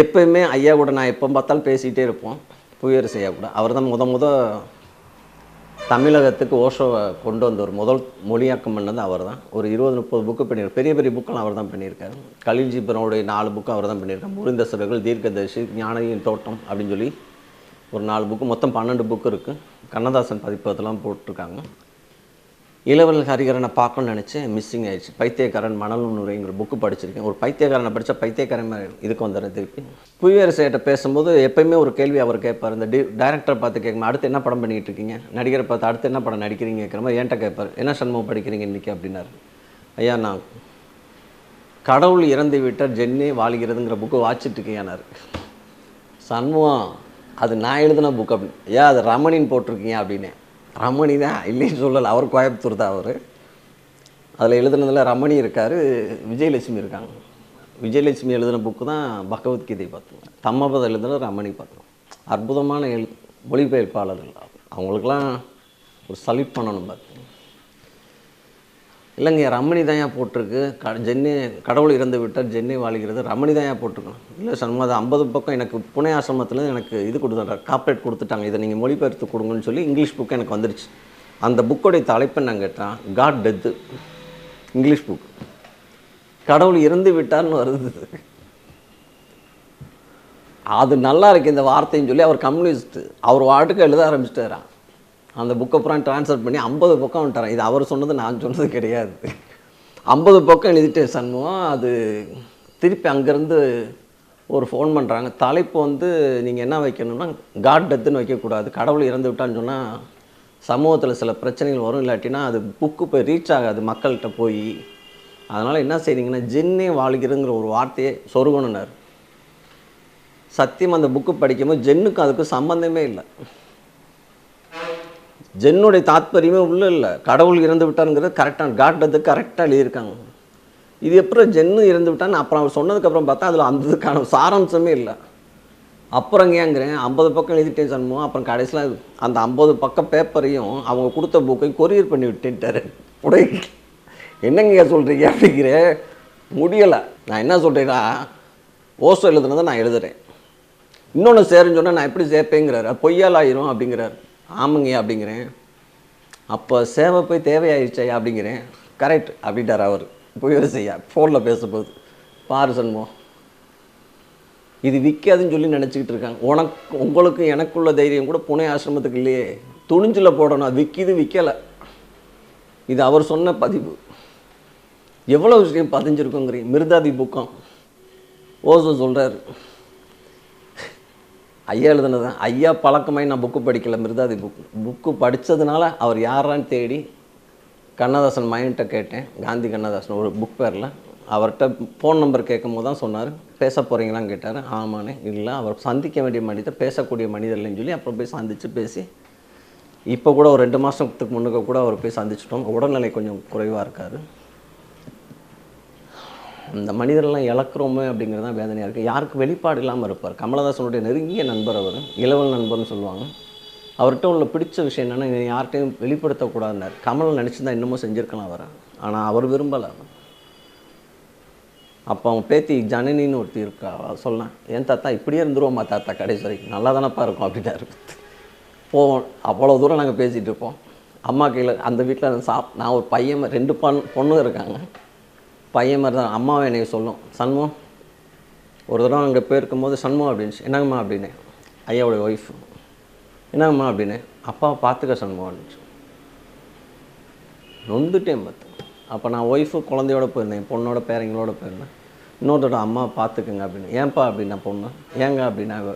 எப்பயுமே ஐயா கூட நான் எப்போ பார்த்தாலும் பேசிகிட்டே இருப்போம். புவியரசு ஐயா கூட. அவர் தான் முத முத தமிழகத்துக்கு ஓஷோவை கொண்டு வந்தவர் முதல் மொழியாக்கம் பண்ணது அவர் தான். ஒரு இருபது முப்பது புக்கு பண்ணியிருக்கார் பெரிய பெரிய புக்கெல்லாம் அவர் தான் பண்ணியிருக்காரு. கலில் நாலு புக்கு அவர் தான் பண்ணியிருக்காரு. முறிந்த சிறர்கள் தீர்க்கதர்ஷி ஞானியின் தோட்டம் அப்படின்னு சொல்லி ஒரு நாலு புக்கு மொத்தம் பன்னெண்டு புக்கு இருக்குது கண்ணதாசன் பதிப்பதெல்லாம் போட்டிருக்காங்க. இளவல் ஹரிகரனை பார்க்கணும்னு நினச்சேன் மிஸ்ஸிங் ஆயிடுச்சு. பைத்தியக்காரன் மணல் புக்கு படிச்சிருக்கேன். ஒரு பைத்தியக்காரனை படித்தா பைத்தியக்காரன் மாதிரி இதுக்கு வந்துடுறது திருப்பி. புவியரசையிட்ட பேசும்போது எப்பயுமே ஒரு கேள்வி அவர் கேட்பார். இந்த டி டைரக்டரை பார்த்து கேட்கும் அடுத்து என்ன படம் பண்ணிகிட்டு இருக்கீங்க? நடிகரை பார்த்து அடுத்து என்ன படம் நடிக்கிறீங்க? கேட்குற மாதிரி ஏன்ட்ட கேட்பார். என்ன சண்முகம் படிக்கிறீங்க இன்றைக்கி அப்படின்னாரு. ஐயா நான் கடவுள் இறந்து விட்டால் ஜென்னே வாழ்கிறதுங்கிற புக்கு வாச்சிட்டு இருக்கேன்னாரு. சண்முகம் அது நான் எழுதின புக் அப்படின்னு. ஏன் அது ரமணின்னு போட்டிருக்கீங்க அப்படின்னு ரமணி தான் இல்லைன்னு சொல்லலை. அவர் கோயம்புத்தூர் தான் அவர். அதில் எழுதுனதில் ரமணி இருக்கார் விஜயலட்சுமி இருக்காங்க. விஜயலட்சுமி எழுதின புக்கு தான் பகவத்கீதை பார்த்தோம் தம்மபதம் எழுதுன ரமணி பார்த்தோம் அற்புதமான எழு மொழிபெயர்ப்பாளர்கள் அவங்களுக்கெல்லாம் ஒரு சல்யூட் பண்ணணும் பார்த்து. இல்லைங்க ரமணி தாயா போட்டிருக்கு. க ஜென்னி கடவுள் இறந்து விட்டார் ஜென்னி வாழ்கிறது. ரமணி தாயா போட்டிருக்கோம் இல்லை சண்முகம் ஐம்பது பக்கம் எனக்கு புனே ஆசிரமத்தில் எனக்கு இது கொடுத்துட்டாங்க காப்பரேட் கொடுத்துட்டாங்க. இதை நீங்கள் மொழிபெயர்த்து கொடுங்கன்னு சொல்லி இங்கிலீஷ் புக்கு எனக்கு வந்துருச்சு. அந்த புக்கோடைய தலைப்பை நான் கேட்டேன் காட் டெத்து இங்கிலீஷ் புக் கடவுள் இறந்து விட்டார்னு வருது. அது நல்லா இருக்கு இந்த வார்த்தைன்னு சொல்லி அவர் கம்யூனிஸ்ட் அவர் வாட்டுக்கு எழுத ஆரம்பிச்சிட்டாரான் அந்த புக்கை அப்புறம் ட்ரான்ஸ்ஃபர் பண்ணி ஐம்பது பக்கம் வந்துட்டாரன் இது அவர் சொன்னது நான் சொன்னது கிடையாது. ஐம்பது பக்கம் எழுதிட்டேன் சண்முகம் அது திருப்பி அங்கேருந்து ஒரு ஃபோன் பண்ணுறாங்க தலைப்பு வந்து நீங்கள் என்ன வைக்கணும்னா காட் டெத்துன்னு வைக்கக்கூடாது. கடவுள் இறந்து விட்டான்னு சொன்னால் சமூகத்தில் சில பிரச்சனைகள் வரும். இல்லாட்டினா அது புக்கு போய் ரீச் ஆகாது. மக்கள்கிட்ட போய். அதனால் என்ன செய்றீங்கன்னா ஜின்னே வாழ்கிறதுங்கிற ஒரு வார்த்தையை சொருகணுனார். சத்தியம் அந்த புக்கு படிக்கும்போது ஜென்னுக்கும் அதுக்கும் சம்மந்தமே இல்லை. ஜென்னுடைய தாத்பரியமே உள்ளே இல்லை. கடவுள் இறந்து விட்டாருங்கிறது கரெக்டாக காட்டது கரெக்டாக எழுதியிருக்காங்க. இது எப்படி ஜென்னு இறந்து விட்டான்னு அப்புறம் அவர் சொன்னதுக்கப்புறம் பார்த்தா அதில் அந்த இதுக்கான சாராம்சமே இல்லை. அப்புறம் ஏங்கிறேன் ஐம்பது பக்கம் எழுதிட்டேன் சொன்னமோ அப்புறம் கடைசியில் அந்த ஐம்பது பக்கம் பேப்பரையும் அவங்க கொடுத்த புக்கை கொரியர் பண்ணி விட்டேன்ட்டார் உடை என்னங்க சொல்கிறீங்க அப்படிங்கிற முடியலை. நான் என்ன சொல்கிறேன்னா ஓசோ எழுதுனதை நான் எழுதுறேன். இன்னொன்று சேருன்னு சொன்னால் நான் எப்படி சேர்ப்பேங்கிறாரு பொய்யால் ஆயிரும் அப்படிங்கிறாரு. ஆமாங்கய்யா அப்படிங்கிறேன். அப்போ சேவை போய் தேவையாயிடுச்சே அப்படிங்கிறேன். கரெக்ட் அப்படின்ட்டார் அவர். போய் செய்யா. ஃபோனில் பேசும்போது. பாரு சண்முகம் இது விற்காதுன்னு சொல்லி நினச்சிக்கிட்டு இருக்காங்க. உனக்கு உங்களுக்கு எனக்குள்ள தைரியம் கூட புனே ஆசிரமத்துக்கு இல்லையே. துணிஞ்சில் போடணும். அது விற்கிது விற்கலை இது அவர் சொன்ன பதிவு. எவ்வளோ விஷயம் பதிஞ்சிருக்கோங்கிறீங்க. மிருதாதி புக்கம். ஓசோ சொல்கிறாரு ஐயா எழுதுனது தான். ஐயா பழக்கமாய் நான் புக்கு படிக்கல மிருதாதி புக் புக்கு படித்ததுனால அவர் யாரான்னு தேடி கண்ணதாசன் மைண்ட்டை கேட்டேன். காந்தி கண்ணதாசன் ஒரு புக் பேரில். அவர்கிட்ட ஃபோன் நம்பர் கேட்கும் போது தான் சொன்னார். பேச போகிறீங்களான்னு கேட்டார். ஆமாண்ணே இல்லை. அவர் சந்திக்க வேண்டிய மனிதர் பேசக்கூடிய மனிதர் இல்லைன்னு சொல்லி அப்புறம் போய் சந்தித்து பேசி இப்போ கூட ஒரு ரெண்டு மாதத்துக்கு முன்னுக்கு கூட அவர் போய் சந்திச்சிட்டோம். உடல்நிலை கொஞ்சம் குறைவாக இருக்கார். இந்த மனிதரெல்லாம் இழக்கிறோமே அப்படிங்கிறது தான் வேதனையாக இருக்குது யாருக்கு வெளிப்பாடு இல்லாமல் இருப்பார். கமலஹாசனுடைய நெருங்கிய நண்பர் அவர் இளவல் நண்பர்னு சொல்லுவாங்க. அவர்கிட்ட உள்ள பிடிச்ச விஷயம் என்னென்னா இதை யார்கிட்டையும் வெளிப்படுத்தக்கூடாதுனார் கமல் நினச்சிருந்தா இன்னமும் செஞ்சுருக்கலாம் அவரை. ஆனால் அவர் விரும்பலை அப்போ அவன் பேத்தி ஜனனின்னு ஒருத்தி இருக்கா. சொன்னான் என் தாத்தா இப்படியே இருந்துருவோம்மா தாத்தா கடைசி வரைக்கும்? நல்லா தானப்பா இருக்கும் அப்படின்னாரு. போவோம். அவ்வளோ தூரம் நாங்கள் பேசிகிட்டு இருப்போம். அம்மா கீழே அந்த வீட்டில் சாப் நான் ஒரு பையன் ரெண்டு பொண் பொண்ணு இருக்காங்க. பையன் மாதிரி தான். அம்மாவை என்னை சொல்லும் சண்முகம் ஒரு தடவை அங்கே போயிருக்கும் போது சண்முகம் அப்படின்னு என்னங்கம்மா அப்படின்னு. ஐயாவோட ஒய்ஃப் என்னங்கம்மா அப்படின்னு. அப்பாவை பார்த்துக்க சண்முகம் அப்படின்ச்சு நொந்துட்டேன் பார்த்து. அப்போ நான் ஒய்ஃபு குழந்தையோட போயிருந்தேன். என் பொண்ணோட பேரங்களோட போயிருந்தேன். இன்னொருத்தோட அம்மா பார்த்துக்குங்க அப்படின்னு. ஏன்பா அப்படின்னா பொண்ணு. ஏங்க அப்படின்னா.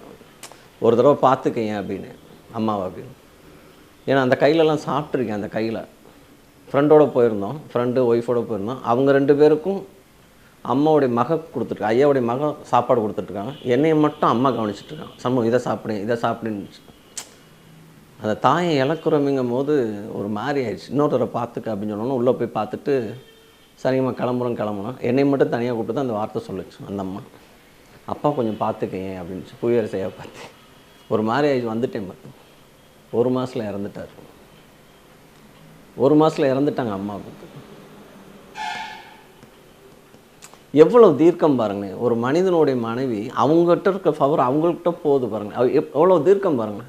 ஒரு தடவை பார்த்துக்கங்க அப்படின்னு. அம்மாவை அப்படின்னு. ஏன்னா அந்த கையிலலாம் சாப்பிட்ருக்கேன் அந்த கையில். ஃப்ரெண்டோட போயிருந்தோம். ஃப்ரெண்டு ஒய்ஃபோட போயிருந்தோம். அவங்க ரெண்டு பேருக்கும் அம்மாவுடைய மக கொடுத்துருக்காங்க ஐயாவுடைய மக சாப்பாடு கொடுத்துட்ருக்காங்க என்னையை மட்டும் அம்மா கவனிச்சிட்ருக்காங்க சம்பவம் இதை சாப்பிடு இதை சாப்பிடுன்னு. அந்த தாயை இழக்கிறோமிங்கும் போது ஒரு மாதிரி ஆயிடுச்சு. இன்னொருத்தரை பார்த்துக்க அப்படின்னு சொன்னோன்னு உள்ளே போய் பார்த்துட்டு சரிங்கம்மா கிளம்புறோம் கிளம்புறோம். என்னை மட்டும் தனியாக கூப்பிட்டு தான் அந்த வார்த்தை சொல்லிச்சு அந்த அம்மா. அப்பா கொஞ்சம் பார்த்துக்கங்க அப்படின்னு புயரசையாக பார்த்து. ஒரு மாதிரி ஆயிடுச்சு வந்துட்டேன் பார்த்து. ஒரு மாதத்தில் இறந்துட்டார். ஒரு மாதத்தில் இறந்துட்டாங்க அம்மா பார்த்து எவ்வளோ தீர்க்கம் பாருங்க ஒரு மனிதனுடைய மனைவி அவங்ககிட்ட இருக்க பவர் அவங்கள்கிட்ட போகுது பாருங்க அவ எப்- எவ்வளோ தீர்க்கம் பாருங்க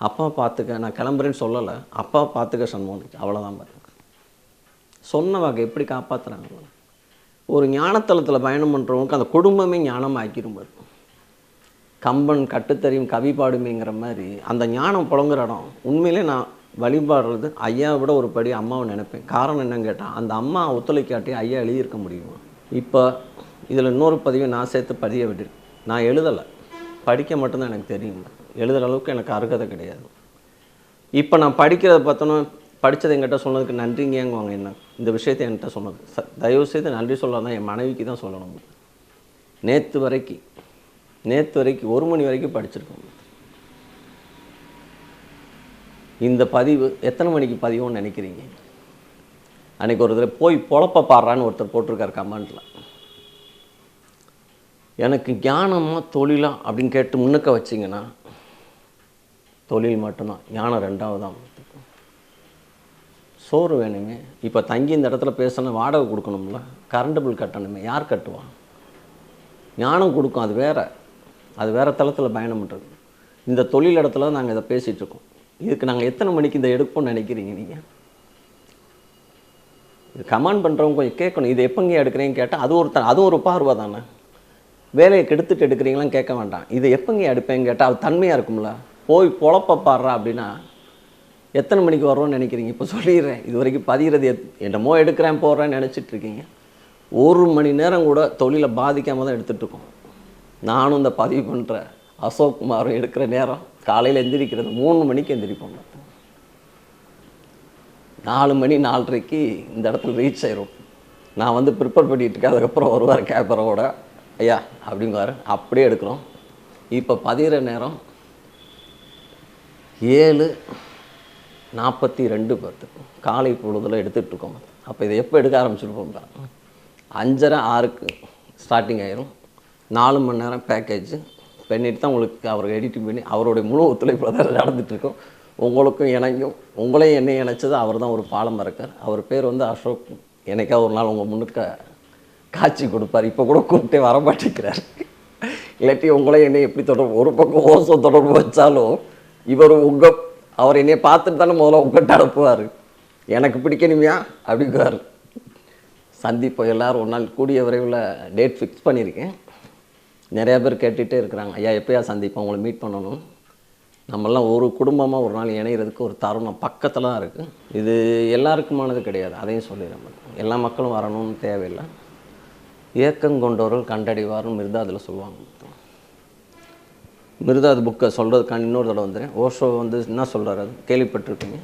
அப்பா பார்த்துக்க நான் கிளம்புறேன்னு சொல்லலை. அப்பா பார்த்துக்க சண்முகம் அவ்வளோதான் பாருங்க. சொன்ன வகை எப்படி காப்பாற்றுறாங்க ஒரு ஞானத்தலத்தில் பயணம் பண்ணுறவங்களுக்கு அந்த குடும்பமே ஞானம் ஆக்கிரும் பாருங்க. கம்பன் கட்டுத்தறியும் கவி பாடுமேங்கிற மாதிரி அந்த ஞானம் புழங்குற இடம். உண்மையிலே நான் வழிபாடுறது ஐயாவை விட ஒரு படி அம்மாவை நினைப்பேன். காரணம் என்னன்னு கேட்டால் அந்த அம்மா ஒத்துழைக்காட்டி ஐயா எழுதியிருக்க முடியுமா? இப்போ இதில் இன்னொரு பதிவை நான் சேர்த்து பதிய விட்டுருக்கேன் நான் எழுதலை. படிக்க மட்டும்தான் எனக்கு தெரியும். எழுதுகிற அளவுக்கு எனக்கு அருகதை கிடையாது. இப்போ நான் படிக்கிறத பார்த்தோன்னா படித்ததை என்கிட்ட சொன்னதுக்கு நன்றிங்கங்குவாங்க என்ன. இந்த விஷயத்தை என்கிட்ட சொன்னது. ச தயவு செய்து நன்றி சொல்லாதான் என் மனைவிக்கு தான் சொல்லணும். நேற்று வரைக்கும் நேற்று வரைக்கும் ஒரு மணி வரைக்கும் படிச்சிருக்கோம். இந்த பதிவு எத்தனை மணிக்கு பதிவுன்னு நினைக்கிறீங்க? அன்னைக்கு ஒரு தடவை போய் பொழப்ப பாடுறான்னு ஒருத்தர் போட்டிருக்காரு கமெண்ட்டில் எனக்கு ஞானமா தொழிலா அப்படின்னு கேட்டு முன்னுக்க வச்சிங்கன்னா தொழில் மட்டும்தான் ஞானம் ரெண்டாவதான் சோறு வேணுமே. இப்போ தங்கி இந்த இடத்துல பேசணும் வாடகை கொடுக்கணும்ல? கரண்ட் பில் கட்டணுமே. யார் கட்டுவான் ஞானம் கொடுக்கும். அது வேற. அது வேறு தளத்தில் பயணம் பண்ணுறது இந்த தொழில் இடத்துல நாங்கள் இதை பேசிகிட்ருக்கோம் இதுக்கு நாங்கள் எத்தனை மணிக்கு இதை எடுப்போம்னு நினைக்கிறீங்க நீங்கள் இது கமெண்ட் பண்ணுறவங்க கொஞ்சம் கேட்கணும். இது எப்போங்க எடுக்கிறீங்கன்னு கேட்டால் அது ஒருத்தர் அது ஒரு பார்வை தானே. வேலையை கெடுத்துட்டு எடுக்கிறீங்களான்னு கேட்க வேண்டாம். இது எப்போங்க எடுப்பேன்னு கேட்டால் அது தன்மையாக இருக்கும்ல. போய் பொழப்ப பாடுறா அப்படின்னா எத்தனை மணிக்கு வரோன்னு நினைக்கிறீங்க? இப்போ சொல்லிடுறேன். இது வரைக்கும் பதிகிறது எத் என்னமோ எடுக்கிறேன் போடுறேன்னு நினச்சிட்டு இருக்கீங்க ஒரு மணி நேரம் கூட தொழிலை பாதிக்காமல் தான் எடுத்துகிட்டு இருக்கோம் நானும் இந்த பதிவு பண்ணுற அசோக் குமாரும் எடுக்கிற நேரம். காலையில் எந்திரிக்கிறது மூணு மணிக்கு எந்திரிப்போம் நாலு மணி நாலரைக்கு இந்த இடத்துல ரீச் ஆயிரும். நான் வந்து ப்ரிப்பேர் பண்ணிகிட்டு இருக்கேன் அதுக்கப்புறம் வருவார் கேப்பரோட ஐயா அப்படிங்குவார். அப்படியே எடுக்கிறோம். இப்போ பதிகிற நேரம் ஏழு நாற்பத்தி ரெண்டு பத்து. காலை பொழுதில் எடுத்துகிட்டு இருக்கோம். அப்போ இதை எப்போ எடுக்க ஆரம்பிச்சிருப்போம் அஞ்சரை ஆறுக்கு ஸ்டார்டிங் ஆயிரும். நாலு மணி நேரம் பேக்கேஜ் பண்ணிட்டு தான் உங்களுக்கு அவரை எடிட்டிங் பண்ணி அவருடைய முழு ஒத்துழைப்பில் தான் நடந்துகிட்ருக்கோம் உங்களுக்கும் இணையும் உங்களையும் என்னை இணைச்சது அவர் தான் ஒரு பாலம் இருக்கார் அவர் பேர் வந்து அசோக். என்னைக்கா ஒரு நாள் உங்கள் முன்னுக்க காட்சி கொடுப்பார். இப்போ கூட கூப்பிட்டே வர மாட்டேங்கிறார். இல்லாட்டி உங்களே என்னை எப்படி தொடர்பு ஒரு பக்கம் ஓசம் தொடர்பு வச்சாலும் இவர் உங்கள் அவர் என்னையை பார்த்துட்டு தானே முதல்ல உங்கள்கிட்ட அனுப்புவார். எனக்கு பிடிக்கணுமையா அப்படிங்குவார். சந்திப்போம் எல்லோரும் ஒரு நாள் கூடிய விரைவில் டேட் ஃபிக்ஸ் பண்ணியிருக்கேன். நிறையா பேர் கேட்டுகிட்டே இருக்கிறாங்க ஐயா எப்போயா சந்திப்போம்? உங்களை மீட் பண்ணணும். நம்மெல்லாம் ஒரு குடும்பமாக ஒரு நாள் இணைகிறதுக்கு ஒரு தருணம் பக்கத்தில் தான் இருக்குது இது எல்லாருக்குமானது கிடையாது அதையும் சொல்லிடுறேன் எல்லா மக்களும் வரணும்னு தேவையில்லை. ஏக்கம் கொண்டவர்கள் கண்டடைவார்னு மிருதாதில் சொல்லுவாங்க. மிருதாது புக்கை சொல்கிறதுக்கான இன்னொரு தடவை வந்துடுறேன். ஓஷோ வந்து என்ன சொல்கிறார் அது? கேள்விப்பட்டிருக்கீங்க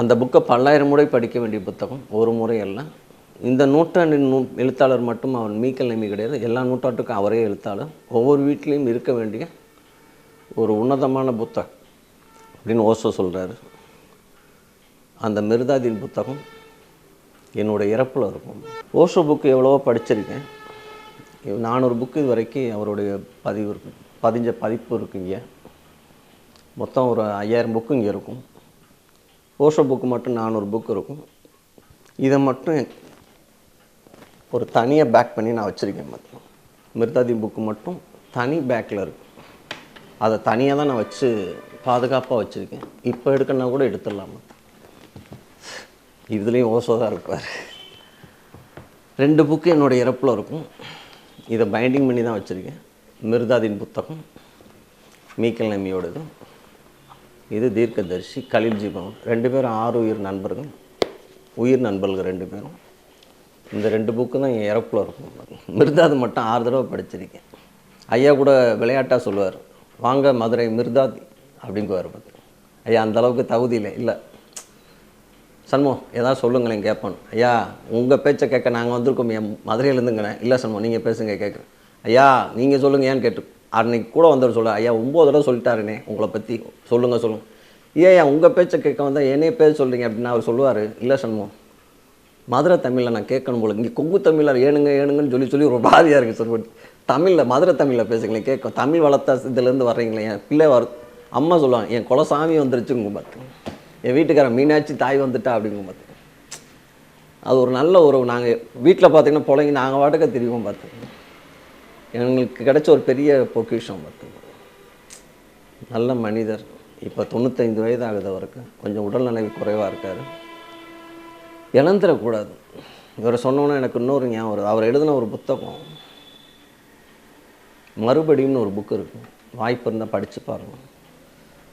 அந்த புக்கை பல்லாயிரம் முறை படிக்க வேண்டிய புத்தகம் ஒரு முறை எல்லாம் இந்த நூற்றாண்டின் நூ எழுத்தாளர் மட்டும் அவன் மீக்கல் நம்பி கிடையாது. எல்லா நூற்றாண்டுக்கும் அவரே எழுத்தாளர். ஒவ்வொரு வீட்லேயும் இருக்க வேண்டிய ஒரு உன்னதமான புத்தகம் அப்படின்னு ஓஷோ சொல்கிறாரு அந்த மிருதாதின் புத்தகம் என்னோடய இறப்பில் இருக்கும். ஓஷோ புக்கு எவ்வளவோ படிச்சிருக்கேன். நானூறு புக்கு இது வரைக்கும் அவருடைய பதிவு இருக்கு பதிஞ்ச பதிப்பு இருக்குங்க மொத்தம் ஒரு ஐயாயிரம் புக்கு இங்கே இருக்கும். ஓஷோ புக்கு மட்டும் நானூறு புக்கு இருக்கும். இதை மட்டும் ஒரு தனியாக பேக் பண்ணி நான் வச்சுருக்கேன் மட்டும் மிர்தாதி புக்கு மட்டும் தனி பேக்கில் இருக்கும் அதை தனியாக தான் நான் வச்சு பாதுகாப்பாக வச்சுருக்கேன். இப்போ எடுக்கணும்னா கூட எடுத்துடலாம் இதுலேயும் ஓசோ தான் இருப்பார். ரெண்டு புக்கு என்னோட இறப்பில் இருக்கும். இதை பைண்டிங் பண்ணி தான் வச்சுருக்கேன். மிர்தாதின் புத்தகம் மீக்கல் நம்பியோடது. இது தீர்க்கதர்ஷி கலில் ஜீபம் ரெண்டு பேரும் ஆறு உயிர் நண்பர்கள். உயிர் நண்பர்கள் ரெண்டு பேரும். இந்த ரெண்டு புக்கு தான் என் இறப்பில் இருக்கும். மிர்தாது மட்டும் ஆறு தடவை படிச்சிருக்கேன். ஐயா கூட விளையாட்டாக சொல்லுவார் வாங்க மதுரை மிர்தாதி அப்படிங்குவார் பார்த்து ஐயா அந்த அளவுக்கு தகுதி இல்லை. இல்லை. சண்முகம் ஏதாவது சொல்லுங்களேன் கேட்பேன் ஐயா உங்கள் பேச்சை கேட்க நாங்கள் வந்திருக்கோம். என் மதுரையிலேருந்துங்கிறேன் இல்லை சண்மோ நீங்கள் பேசுங்க கேட்குறேன். ஐயா நீங்கள் சொல்லுங்கள் ஏன்னு கேட்டு. அன்னைக்கு கூட வந்தவர் சொல்ல ஐயா ஒம்பது தடவை சொல்லிட்டாருனே உங்களை பற்றி சொல்லுங்கள் சொல்லுங்கள் ஏன் ஐயா உங்கள் பேச்சை கேட்க வந்தால் என்னைய பேர் சொல்கிறீங்க அப்படின்னு அவர் சொல்லுவார். இல்லை சண்முகம் மதுரை தமிழில் நான் கேட்கணும் போல. இங்கே கொங்கு தமிழில் ஏனுங்க ஏனுங்கன்னு சொல்லி சொல்லி ஒரு பாதியாக இருக்குது சார். தமிழில் மதுரை தமிழில் பேசுங்களேன் கேட்க. தமிழ் வளர்த்த இதுலேருந்து வர்றீங்களே என் பிள்ளை வர அம்மா சொல்லுவாங்க என் குலசாமி வந்துருச்சுங்க பார்த்து என் வீட்டுக்காரன் மீனாட்சி தாய் வந்துட்டா அப்படிங்க பார்த்து அது ஒரு நல்ல உறவு நாங்கள் வீட்டில் பார்த்தீங்கன்னா பிள்ளைங்க நாங்கள் வாட்டுக்க தெரியும் பார்த்து எங்களுக்கு கிடைச்ச ஒரு பெரிய பொக்கிஷம் பார்த்துக்கோங்க நல்ல மனிதர். இப்போ தொண்ணூத்தைந்து வயது ஆகுது அவருக்கு. கொஞ்சம் உடல்நிலை குறைவாக இருக்கார். இழந்துடக்கூடாது. இவரை சொன்னோன்னே எனக்கு இன்னொரு ஞாபகம் வருது. அவர் எழுதின ஒரு புத்தகம். மறுபடியும்னு ஒரு புக் இருக்கும் வாய்ப்பு இருந்தால் படித்து பாருங்கள்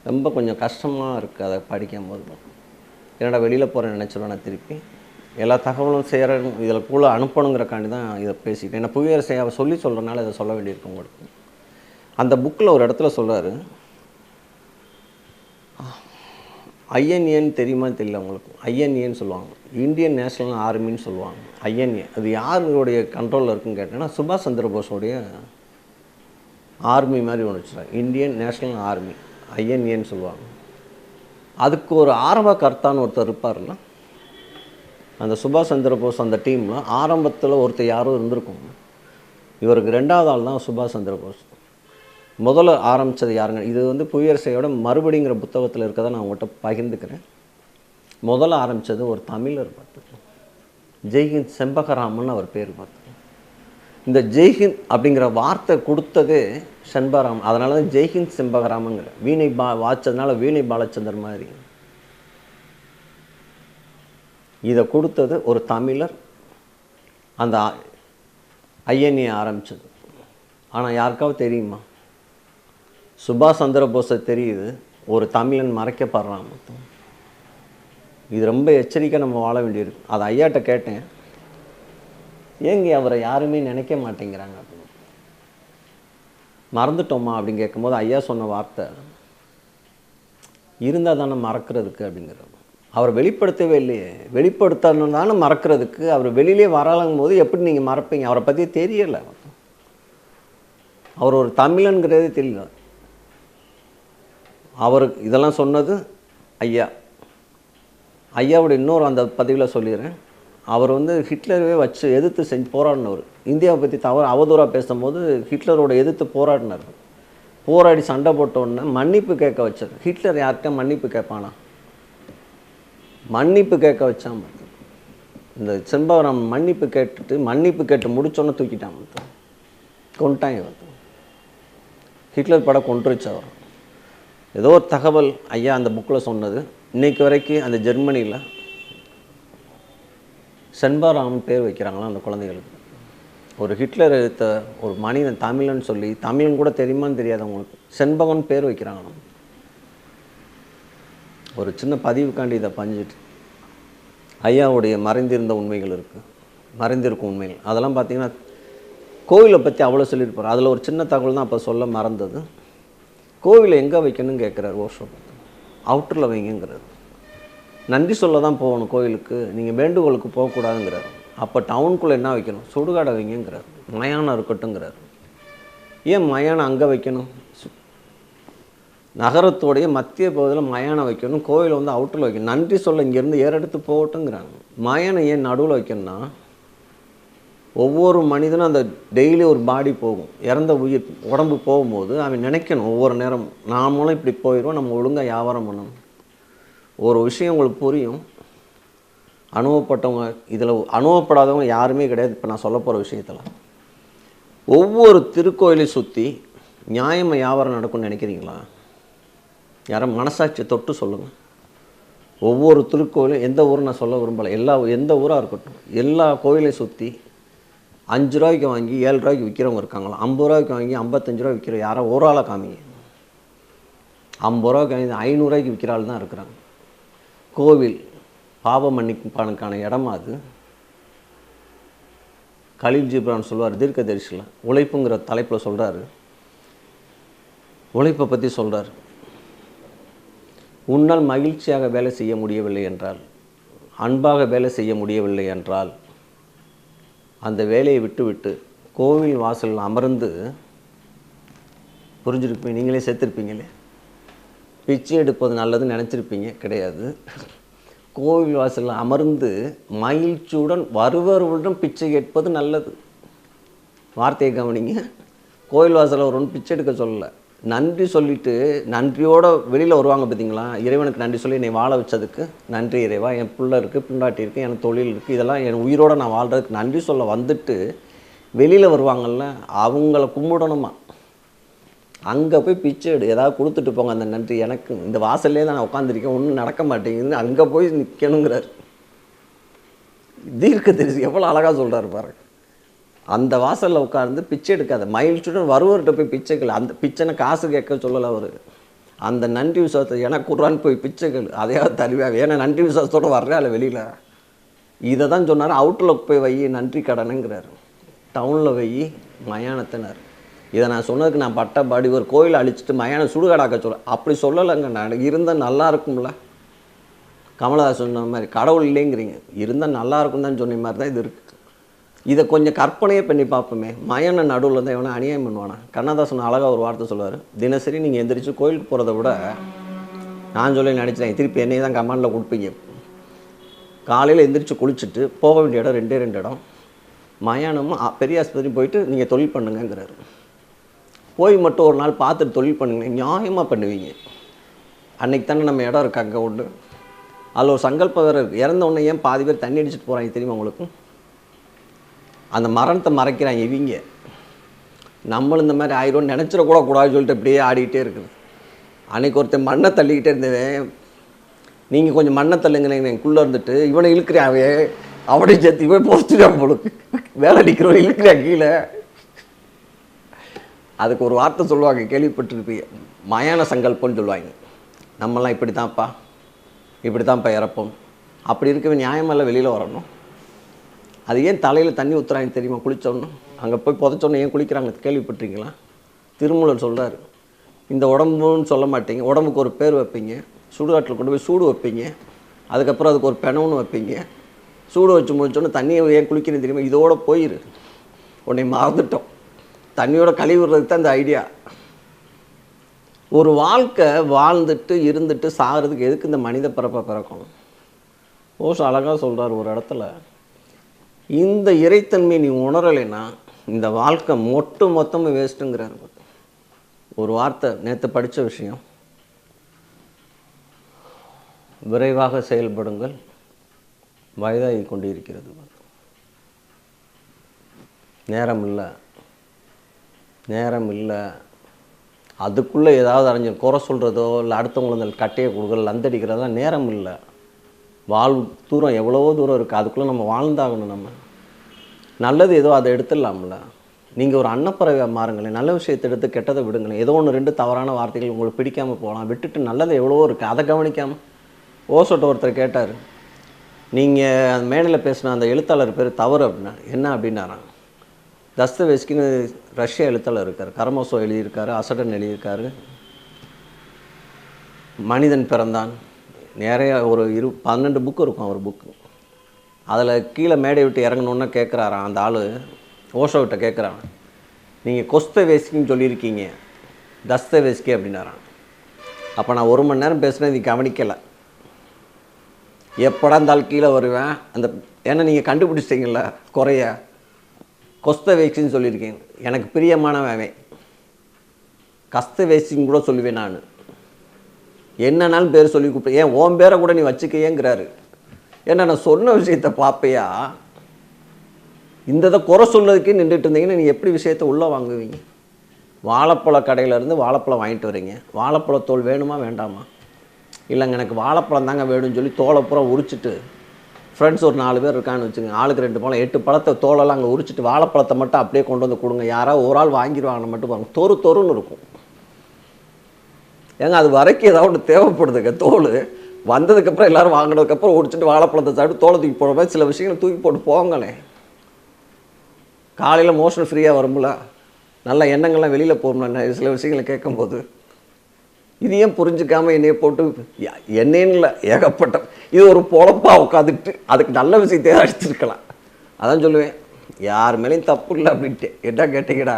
ரொம்ப கொஞ்சம் கஷ்டமாக இருக்குது அதை படிக்கும் போது என்னடா வெளியில் போகிறேன் நினச்சிருவேன் நான் திருப்பி. எல்லா தகவலும் சேர இதில் கூட அனுப்பணுங்கிறக்காண்டி தான் இதை பேசிக்கிட்டேன் ஏன்னா புவியரசை அவர் சொல்லி சொல்கிறனால இதை சொல்ல வேண்டியிருக்கும் உங்களுக்கு. அந்த புக்கில் ஒரு இடத்துல சொல்கிறாரு ஐஎன்ஏன்னு தெரியுமா தெரியல உங்களுக்கு? ஐஎன்ஏன்னு சொல்லுவாங்க. இந்தியன் நேஷனல் ஆர்மின்னு சொல்லுவாங்க. ஐஎன்ஏ அது யாருடைய கண்ட்ரோலில் இருக்குன்னு கேட்டேன்னா சுபாஷ் சந்திர போஸோடைய ஆர்மி மாதிரி ஒன்று வச்சுருக்காங்க. இந்தியன் நேஷனல் ஆர்மி ஐஎன்ஏன்னு சொல்லுவாங்க. அதுக்கு ஒரு ஆரம்ப கர்த்தான்னு ஒருத்தர் இருப்பார்ல அந்த சுபாஷ் சந்திர போஸ் அந்த டீமில் ஆரம்பத்தில் ஒருத்தர் யாரும் இருந்திருக்கும். இவருக்கு ரெண்டாவது ஆள் தான் சுபாஷ் சந்திர போஸ். முதல்ல ஆரம்பித்தது யாருங்க? இது வந்து புவியரசையோட மறுபடிங்கிற புத்தகத்தில் இருக்கதை நான் உங்கள்கிட்ட பகிர்ந்துக்கிறேன். முதல்ல ஆரம்பித்தது ஒரு தமிழர் பார்த்துக்கலாம் ஜெய்ஹிந்த் செம்பகராமன் அவர் பேர் பார்த்துக்கலாம் இந்த ஜெய்ஹிந்த் அப்படிங்கிற வார்த்தை கொடுத்தது செண்பகராமன். அதனால தான் ஜெய்ஹிந்த் செம்பகராமங்கிற வீணை பா வாச்சதுனால வீணை பாலச்சந்தர் மாதிரி. இதை கொடுத்தது ஒரு தமிழர். அந்த ஐஎன்ஏ ஆரம்பிச்சது. ஆனால் யாருக்காவது தெரியுமா? சுபாஷ் சந்திர போஸை தெரியுது. ஒரு தமிழன் மறைக்கப்படுறான் மொத்தம். இது ரொம்ப எச்சரிக்கை நம்ம வாழ வேண்டியிருக்கு. அது ஐயாட்ட கேட்டேன். ஏங்க அவரை யாருமே நினைக்க மாட்டேங்கிறாங்க அப்படின்னு. மறந்துட்டோமா அப்படின்னு கேட்கும்போது ஐயா சொன்ன வார்த்தை. இருந்தால் தானே மறக்கிறதுக்கு அப்படிங்கிறது. அவர் வெளிப்படுத்தவே இல்லையே. வெளிப்படுத்தணும் தானே மறக்கிறதுக்கு அவர் வெளியிலே வரலங்கும் போது எப்படி நீங்கள் மறப்பீங்க? அவரை பற்றி தெரியலை. அவர் ஒரு தமிழனுங்கிறதே தெரியல. அவருக்கு இதெல்லாம் சொன்னது ஐயா. ஐயாவோட இன்னொரு அந்த பதிவில் சொல்லிடுறேன். அவர் வந்து ஹிட்லரவே வச்சு எதிர்த்து செஞ்சு போராடினவர். இந்தியாவை பற்றி தவறு அவதூறாக பேசும்போது ஹிட்லரோட எதிர்த்து போராடினார். போராடி சண்டை போட்ட உடனே மன்னிப்பு கேட்க வச்சார். ஹிட்லர் யார்கிட்ட மன்னிப்பு கேட்பானா? மன்னிப்பு கேட்க வச்சான் இந்த செம்பவரம் மன்னிப்பு கேட்டுட்டு மன்னிப்பு கேட்டு முடிச்சோன்னே தூக்கிட்டான். கொண்டுட்டான் இவர் ஹிட்லர் படம் கொண்டுருச்சு அவர். ஏதோ ஒரு தகவல் ஐயா அந்த புக்கில் சொன்னது. இன்னைக்கு வரைக்கும் அந்த ஜெர்மனியில் செண்பாராமன் பேர் வைக்கிறாங்களாம் அந்த குழந்தைகளுக்கு. ஒரு ஹிட்லர் எடுத்த ஒரு மனிதன் தமிழன் சொல்லி தமிழன் கூட தெரியுமான்னு தெரியாதவங்களுக்கு செண்பகன் பேர் வைக்கிறாங்களாம். ஒரு சின்ன பதிவுக்காண்டி இதை பஞ்சிட்டு. ஐயாவுடைய மறைந்திருந்த உண்மைகள் இருக்குது மறைந்திருக்கும் உண்மைகள். அதெல்லாம் பார்த்திங்கன்னா கோவிலை பற்றி அவ்வளோ சொல்லியிருப்பார். அதில் ஒரு சின்ன தகவல் தான் அப்போ சொல்ல மறந்தது. கோவிலை எங்கே வைக்கணும்னு கேட்குறாரு ஓஷோ அவுட்டரில் வைங்கங்கிறாரு. நன்றி சொல்ல தான் போகணும் கோயிலுக்கு நீங்கள் வேண்டுகோளுக்கு போகக்கூடாதுங்கிறார். அப்போ டவுனுக்குள்ளே என்ன வைக்கணும்? சுடுகாடை வைங்கிறார் மயானம் இருக்கட்டுங்கிறார் ஏன் மயானம் அங்கே வைக்கணும்? நகரத்தோடைய மத்திய பகுதியில் மயானம் வைக்கணும். கோயிலை வந்து அவுட்டரில் வைக்கணும். நன்றி சொல்ல இங்கேருந்து ஏறெடுத்து போகட்டுங்கிறாங்க மயானம் ஏன் நடுவில் வைக்கணும்னா ஒவ்வொரு மனிதனும் அந்த டெய்லி ஒரு பாடி போகும். இறந்த உயிர் உடம்பு போகும்போது அவன் நினைக்கணும் ஒவ்வொரு நேரமும் நாமளும் இப்படி போயிடுவோம் நம்ம ஒழுங்காக வியாபாரம் பண்ணணும். ஒரு விஷயம் உங்களுக்கு புரியும். அனுபவப்பட்டவங்க இதில் அனுபவப்படாதவங்க யாருமே கிடையாது. இப்போ நான் சொல்ல போகிற விஷயத்தில். ஒவ்வொரு திருக்கோயிலை சுற்றி நியாயமாக வியாபாரம் நடக்கும்னு நினைக்கிறீங்களா? யாரும் மனசாட்சியை தொட்டு சொல்லுங்கள் ஒவ்வொரு திருக்கோயிலும் எந்த ஊரும் நான் சொல்ல விரும்பலை. எல்லா எந்த ஊராக இருக்கட்டும். எல்லா கோயிலையும் சுற்றி அஞ்சு ரூபாய்க்கு வாங்கி ஏழு ரூபாய்க்கு விற்கிறவங்க இருக்காங்களா? ஐம்பது ரூபாய்க்கு வாங்கி ஐம்பத்தஞ்சு ரூபா விற்கிற யாரோ ஒரு ஆளை காமிங்க. ஐம்பது ரூபாய்க்கு வாங்கி ஐநூறுரூவாய்க்கு விற்கிற ஆள் தான் இருக்கிறாங்க. கோவில் பாவ மன்னிப்பானுக்கான இடமா அது? கலீல் ஜிப்ரான் சொல்வார் தீர்க்கதரிசியில் உழைப்புங்கிற தலைப்பில் சொல்கிறாரு உழைப்பை பற்றி சொல்கிறார் உன்னால் மகிழ்ச்சியாக வேலை செய்ய முடியவில்லை என்றால் அன்பாக வேலை செய்ய முடியவில்லை என்றால் அந்த வேலையை விட்டுவிட்டு கோவில் வாசலில் அமர்ந்து புரிஞ்சிருப்பீங்க. நீங்களே சேர்த்துருப்பீங்களே. பிச்சை எடுப்பது நல்லதுன்னு நினச்சிருப்பீங்க. கிடையாது. கோவில் வாசலில் அமர்ந்து மகிழ்ச்சியுடன் வருவருடன் பிச்சை கேட்பது நல்லது. வார்த்தையை கவனிங்க. கோவில் வாசலில் ஒரு ஒன்று பிச்சை எடுக்க சொல்லலை. நன்றி சொல்லிட்டு நன்றியோடு வெளியில் வருவாங்க பார்த்தீங்களா இறைவனுக்கு நன்றி சொல்லி என்னை வாழ வச்சதுக்கு நன்றி இறைவா. என் பிள்ளை இருக்குது பின்னாட்டி இருக்குது எனக்கு தொழில் இருக்குது இதெல்லாம் என் உயிரோடு நான் வாழ்கிறதுக்கு நன்றி சொல்ல வந்துட்டு வெளியில் வருவாங்கல்ல அவங்கள கும்பிடணுமா? அங்கே போய் பிச்சை எடு ஏதாவது கொடுத்துட்டு போங்க அந்த நன்றி. எனக்கு இந்த வாசல்லே தான் நான் உட்காந்துருக்கேன் ஒன்றும் நடக்க மாட்டேங்குது அங்கே போய் நிற்கணுங்கிறார் தீர்க்க தெரிஞ்சு எவ்வளோ அழகாக சொல்கிறாரு பாருங்க. அந்த வாசலில் உட்கார்ந்து பிச்சை எடுக்காத. மயில் சுடன் வருவர்கிட்ட போய் பிச்சைகள் அந்த பிச்சைனை காசு கேட்க சொல்லலை அவர். அந்த நன்றி விசுவாசத்தை எனக்கு குர்றான்னு போய் பிச்சைகள் அதையாவது தருவா. ஏன்னா நன்றி விசுவாசத்தோடு வர்றே அதில் வெளியில். இதை தான் சொன்னார். அவுட்லுக் போய் வை நன்றி கடனுங்கிறார். டவுனில் வை மயானத்தினார். இதை நான் சொன்னதுக்கு நான் பட்ட பாடி ஒரு கோயில் அழிச்சிட்டு மயானம் சுடுகாடாக்க சொல்ல அப்படி சொல்லலைங்க நான். இருந்தால் நல்லா இருக்கும்ல. கமலதாஸ் சொன்ன மாதிரி கடவுள் இல்லைங்கிறீங்க. இருந்தால் நல்லா இருக்கும் தான் சொன்ன மாதிரி தான் இது இருக்குது இதை கொஞ்சம் கற்பனையே பண்ணி பார்ப்போமே. மயன நடுவில் தான் எவனா அநியாயம் பண்ணுவானா? கண்ணதாசன் அழகாக ஒரு வார்த்தை சொல்லுவார். தினசரி நீங்கள் எந்திரிச்சு கோயிலுக்கு போகிறத விட நான் சொல்லி நினச்சிட்டேன் திருப்பி என்னையே தான் கமாண்டில் கொடுப்பீங்க. காலையில் எந்திரிச்சு குளிச்சுட்டு போக வேண்டிய இடம் ரெண்டே ரெண்டு இடம். மயானமும் பெரிய ஆஸ்பத்திரி போயிட்டு நீங்கள் தொழில் பண்ணுங்கங்கிறாரு. போய் மட்டும் ஒரு நாள் பார்த்துட்டு தொழில் பண்ணுங்க நியாயமாக பண்ணுவீங்க. அன்னைக்கு தானே நம்ம இடம் இருக்குது அங்கே ஒன்று அதில் ஒரு சங்கல்பம் வேறு இருக்குது இறந்த உடனே ஏன் பாதி பேர் தண்ணி அடிச்சிட்டு போகிறாங்க தெரியுமா உங்களுக்கு? அந்த மரணத்தை மறைக்கிறாங்க இவங்க. நம்மளும் இந்த மாதிரி நினச்சிட நினச்சிடக்கூட கூடாதுன்னு சொல்லிட்டு அப்படியே ஆடிக்கிட்டே இருக்குது. அன்னைக்கு ஒருத்தன் மண்ணை தள்ளிக்கிட்டே இருந்தவன் நீங்கள் கொஞ்சம் மண்ணை தள்ளுங்களேன் எனக்குள்ளே இருந்துட்டு இவனை இழுக்கிறேன் அவன் அவனை சேர்த்து இவன் போச்சுட்டான் போலுக்கு. வேலை நிற்கிறவன் இழுக்கிறான் கீழே? அதுக்கு ஒரு வார்த்தை சொல்லுவாங்க கேள்விப்பட்டிருப்பீங்க. மயான சங்கல்பம்னு சொல்லுவாங்க. நம்மலாம் இப்படி தான்ப்பா இப்படி தான்ப்பா இறப்போம். அப்படி இருக்கவன் நியாயமெல்லாம் வெளியில் வரணும். அது ஏன் தலையில் தண்ணி ஊற்றுறாங்க தெரியுமா? குளித்தோன்னு அங்கே போய் புதைச்சோன்னு ஏன் குளிக்கிறாங்க? கேள்விப்பட்டிருக்கீங்களா? திருமூலர் சொல்கிறார் இந்த உடம்புன்னு சொல்ல மாட்டீங்க. உடம்புக்கு ஒரு பேர் வைப்பீங்க. சுடுகாட்டில் கொண்டு போய் சூடு வைப்பீங்க. அதுக்கப்புறம் அதுக்கு ஒரு பெணவுன்னு வைப்பீங்க. சூடு வச்சு முடிச்சோன்னு தண்ணியை ஏன் குளிக்கணும் தெரியுமா? இதோட போயிரு. உன்னை மறந்துட்டோம். தண்ணியோட கழுவி தான் இந்த ஐடியா. ஒரு வாழ்க்கை வாழ்ந்துட்டு இருந்துட்டு சாகிறதுக்கு எதுக்கு இந்த மனித பிறப்பை பிறக்கணும்? ஓஷ் அழகாக சொல்கிறார் ஒரு இடத்துல. இந்த இறைத்தன்மை நீ உணரலைன்னா இந்த வாழ்க்கை மொட்டு மொத்தமாக வேஸ்ட்டுங்கிறாரு ஒரு வார்த்தை நேற்று படித்த விஷயம். விரைவாக செயல்படுங்கள். வயதாகி கொண்டு இருக்கிறது நேரம் இல்லை நேரம் இல்லை அதுக்குள்ளே ஏதாவது அறிஞ்சு குறை சொல்கிறதோ இல்லை அடுத்தவங்களை இந்த கட்டையை கொடுக்கல லந்தடிக்கிறதெல்லாம் நேரம் இல்லை வாழ் தூரம் எவ்வளவோ தூரம் இருக்குது அதுக்குள்ளே நம்ம வாழ்ந்தாகணும் நம்ம. நல்லது ஏதோ அதை எடுத்துடலாம்ல. நீங்கள் ஒரு அன்னப்பறவையாக மாறுங்களேன் நல்ல விஷயத்தை எடுத்து கெட்டதை விடுங்களேன். ஏதோ ஒன்று ரெண்டு தவறான வார்த்தைகள் உங்களுக்கு பிடிக்காமல் போகலாம். விட்டுட்டு நல்லது எவ்வளவோ இருக்குது அதை கவனிக்காமல் ஓசோட்ட ஒருத்தர் கேட்டார் நீங்கள் அந்த மேடையில் பேசின அந்த எழுத்தாளர் பேர் தவறு அப்படின்னா என்ன அப்படின்னாராம். தஸ்தவேஸ்கின்னு ரஷ்ய எழுத்தாளர் இருக்கார். கரமோசோ எழுதியிருக்காரு அசடன் எழுதியிருக்காரு. மனிதன் பிறந்தான். நிறைய ஒரு இரு பன்னெண்டு புக்கு இருக்கும் அவர் புக்கு அதில் கீழே மேடை விட்டு இறங்கணுன்னா கேட்குறாராம் அந்த ஆள்? ஓஷோவிட்ட கேட்குறான் நீங்கள் கொஸ்தவேஸ்கின்னு சொல்லியிருக்கீங்க. தஸ்தவேஸ்கி அப்படின்னாரான் அப்போ நான் ஒரு மணி நேரம் பேசுனேன் இது கவனிக்கலை. எப்படா இருந்தாலும் கீழே வருவேன். அந்த ஏன்னா நீங்கள் கண்டுபிடிச்சிட்டிங்கள குறைய. கொஸ்தவேக்சின்னு சொல்லியிருக்கேன். எனக்கு பிரியமானவன் அவன். கஸ்தவேசின்னு கூட சொல்லுவேன் நான். என்னன்னாலும் பேர் சொல்லி கூப்பிட்டு ஏன் ஓன் பேரை கூட நீ வச்சுக்கையேங்கிறாரு. ஏன்னா நான் சொன்ன விஷயத்த பார்ப்பையா இந்த இதை குறை சொல்றதுக்கே நின்றுட்டு இருந்தீங்கன்னா நீ எப்படி விஷயத்தை உள்ளே வாங்குவீங்க? வாழைப்பழ கடையிலேருந்து வாழைப்பழம் வாங்கிட்டு வரீங்க. வாழைப்பழத்தோல் வேணுமா வேண்டாமா? இல்லைங்க எனக்கு வாழைப்பழம் தாங்க வேணும்னு சொல்லி தோலை பூரா உரிச்சிட்டு ஃப்ரெண்ட்ஸ் ஒரு நாலு பேர் இருக்கான்னு வச்சுங்க ஆளுக்கு ரெண்டு பழம் எட்டு பழத்தை தோலெல்லாம் அங்கே உரிச்சிட்டு வாழைப்பழத்தை மட்டும் அப்படியே கொண்டு வந்து கொடுங்க. யாராவது ஒரு ஆள் வாங்கிடுவாங்கன்னு மட்டும் பாருங்க. தொறு தொறுன்னு இருக்கும். ஏங்க அது வரைக்கும் ஏதாவது ஒன்று தேவைப்படுதுங்க தோல் வந்ததுக்கப்புறம் எல்லாரும் வாங்கினதுக்கப்புறம் உடிச்சிட்டு வாழைப்பழத்தை சாப்பிட்டு தோலை தூக்கி போடுற மாதிரி சில விஷயங்களை தூக்கி போட்டு போங்களேன் காலையில் மோஷன் ஃப்ரீயாக வரும்ல. நல்ல எண்ணங்கள்லாம் வெளியில் போகும்ல சில விஷயங்களை கேட்கும்போது. இது ஏன் புரிஞ்சுக்காம என்னைய போட்டு என்னன்னு இல்லை ஏகப்பட்ட இது ஒரு பொழப்பா உட்காந்துட்டு அதுக்கு நல்ல விஷயத்தையே அடிச்சிருக்கலாம் அதான் சொல்லுவேன் யார் மேலேயும் தப்பு இல்லை அப்படின்ட்டு. என்ன கேட்டீங்கடா?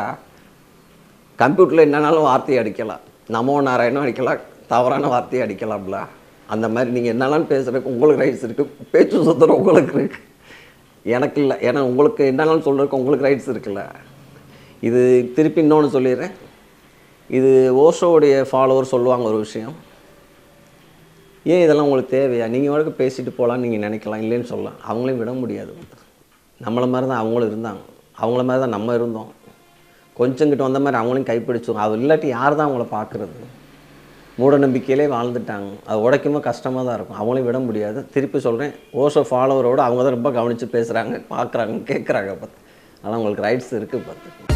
கம்ப்யூட்டரில் என்னன்னாலும் வார்த்தையை அடிக்கலாம். நமோ நாராயணம் அடிக்கலாம் தவறான வார்த்தையை அடிக்கலாம்ல. அந்த மாதிரி நீங்கள் என்னெல்லாம் பேசுகிறதுக்கு உங்களுக்கு ரைட்ஸ் இருக்குது பேச்சு சுத்தரம் உங்களுக்கு இருக்கு. எனக்கு இல்லை. ஏன்னா உங்களுக்கு என்னெல்லாம் சொல்கிறதுக்கு உங்களுக்கு ரைட்ஸ் இருக்குல்ல. இது திருப்பி இன்னொன்று சொல்லிடுறேன். இது ஓஷோவுடைய ஃபாலோவர் சொல்லுவாங்க ஒரு விஷயம். ஏன் இதெல்லாம் உங்களுக்கு தேவையா? நீங்கள் வழக்கு பேசிட்டு போகலான்னு நீங்கள் நினைக்கலாம். இல்லைன்னு சொல்லலாம். அவங்களையும் விட முடியாது. நம்மளை மாதிரி தான் அவங்களும் இருந்தாங்க. அவங்கள மாதிரி தான் நம்ம இருந்தோம். கொஞ்சம் கிட்ட வந்த மாதிரி அவங்களையும் கைப்பிடிச்சோம் அது இல்லாட்டி யார் தான் அவங்கள பார்க்குறது? மூட நம்பிக்கையிலே வாழ்ந்துட்டாங்க. அது உடைக்கும்போது கஷ்டமாக தான் இருக்கும். அவங்களையும் விட முடியாது. திருப்பி சொல்கிறேன் ஓஷோ ஃபாலோவரோடு அவங்க தான் ரொம்ப கவனித்து பேசுகிறாங்க பார்க்குறாங்க கேட்குறாங்க பார்த்து. ஆனால் அவங்களுக்கு ரைட்ஸ் இருக்குது பார்த்து.